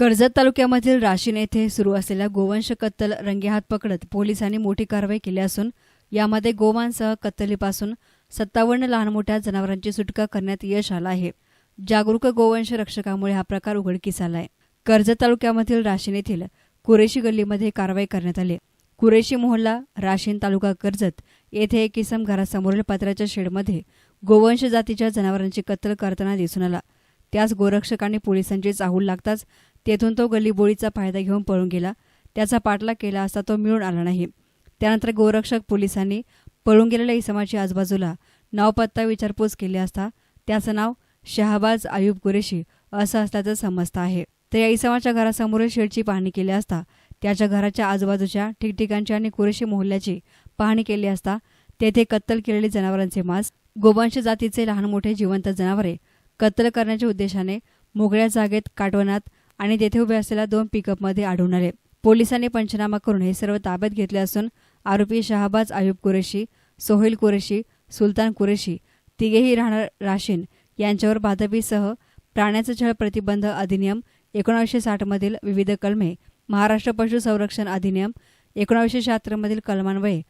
कर्जत तालुक्यामधील राशीन येथे सुरू असलेल्या गोवंश कत्तल रंगेहात पकडत पोलिसांनी मोठी कारवाई केली असून यामध्ये गोमांसह कत्तलीपासून सत्तावन्न लहान मोठ्या जनावरांची सुटका करण्यात यश आलं आहे. जागरूक गोवंश रक्षकामुळे हा प्रकार उघडकीस आलाय. कर्जत तालुक्यामधील राशीन येथील कुरेशी गल्लीमध्ये कारवाई करण्यात आली. कुरेशी मोहल्ला राशीन तालुका कर्जत येथे एक इसम घरासमोरील पत्राच्या शेडमध्ये गोवंश जातीच्या जनावरांची कत्तल करताना दिसून आला. त्यास गोरक्षकांनी पोलिसांची चाहूल लागताच तेथून तो गल्लीबोळीचा फायदा घेऊन पळून गेला. त्याचा पाठलाग केला असता तो मिळून आला नाही. त्यानंतर गोरक्षक पोलिसांनी पळून गेलेल्या इसमाची आजूबाजूला नावपत्ता विचारपूस केली असता त्याचं नाव शहाबाज आयुब कुरेशी असं असल्याचं समजतं आहे. तर या इसमाच्या घरासमोरील शेडची पाहणी केली असता त्याच्या घराच्या आजूबाजूच्या ठिकठिकाणची आणि कुरेशी मोहल्ल्याची पाहणी केली असता तेथे कत्तल केलेले जनावरांचे मांस गोवंश जातीचे लहान मोठे जिवंत जनावरे कत्तल करण्याच्या उद्देशाने मोकळ्या जागेत काटवनात आणि तेथे उभे असलेल्या दोन पिकअपमध्ये आढळून आले. पोलिसांनी पंचनामा करून हे सर्व ताब्यात घेतले असून आरोपी शहाबाज आयुब कुरेशी सोहेल कुरेशी सुलतान कुरेशी तिघेही राहणार राशीन यांच्यावर बाधबीसह प्राण्याचा छळ प्रतिबंध अधिनियम एकोणावीसशे साठमधील विविध कलमे महाराष्ट्र पशु संरक्षण अधिनियम एकोणावीसशे शहात्तरमधील कलमान्वये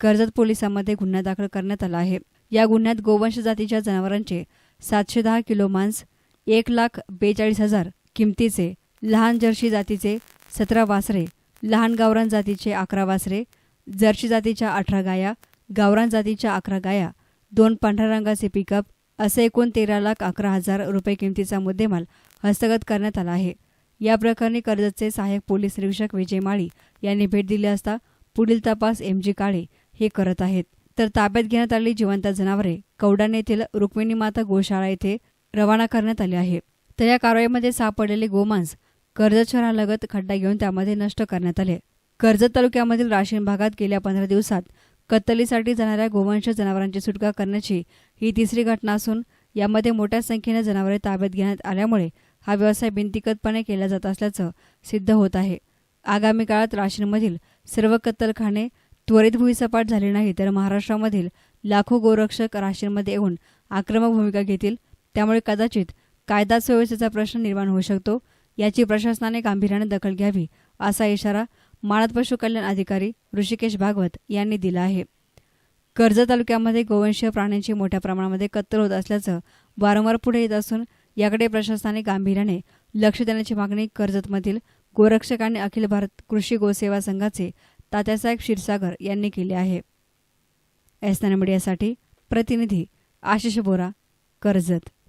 कर्जत पोलिसांमध्ये गुन्हा दाखल करण्यात आला आहे. या गुन्ह्यात गोवंश जातीच्या जनावरांचे सातशे दहा किलो मांस एक लाख बेचाळीस हजार किमतीचे लहान जर्सी जातीचे सतरा वासरे लहान गावरान जातीचे अकरा वासरे जर्सी जातीच्या अठरा गाया गावरान जातीच्या अकरा गाया दोन पांढऱ्या रंगाचे पिकअप असे एकूण तेरा लाख अकरा हजार रुपये किमतीचा मुद्देमाल हस्तगत करण्यात आला आहे. या प्रकरणी कर्जतचे सहाय्यक पोलीस निरीक्षक विजय माळी यांनी भेट दिली असता पुढील तपास एम जी काळे हे करत आहेत. तर ताब्यात घेण्यात आलेली जिवंत जनावरे कौडान येथील रुक्मिणी माता गोशाळा येथे रवाना करण्यात आले आहे. तर या कारवाईमध्ये सापडलेले गोमांस कर्जत शहरालगत खड्डा घेऊन त्यामध्ये नष्ट करण्यात आले. कर्जत तालुक्यामधील राशीन भागात गेल्या पंधरा दिवसात कत्तलीसाठी जाणाऱ्या गोवंश जनावरांची सुटका करण्याची ही तिसरी घटना असून यामध्ये मोठ्या संख्येने जनावरे ताब्यात घेण्यात आल्यामुळे हा व्यवसाय बिनतिकतपणे केला जात असल्याचं सिद्ध होत आहे. आगामी काळात राशीनमधील सर्व कत्तलखाने त्वरित भुईसपाट झाले नाही तर महाराष्ट्रामधील लाखो गोरक्षक राशीनमध्ये येऊन आक्रमक भूमिका घेतील. त्यामुळे कदाचित कायदा सुव्यवस्थेचा प्रश्न निर्माण होऊ शकतो. याची प्रशासनाने गांभीर्याने दखल घ्यावी असा इशारा माळद पशु कल्याण अधिकारी ऋषिकेश भागवत यांनी दिला आहे. कर्जत तालुक्यामध्ये गोवंशीय प्राण्यांची मोठ्या प्रमाणामध्ये कत्तल होत असल्याचं वारंवार पुढे येत असून याकडे प्रशासनाने गांभीर्याने लक्ष देण्याची मागणी कर्जतमधील गोरक्षक आणि अखिल भारत कृषी गोसेवा संघाचे तात्यासाहेब क्षीरसागर यांनी केले आहे. एस मीडियासाठी प्रतिनिधी आशिष बोरा कर्जत.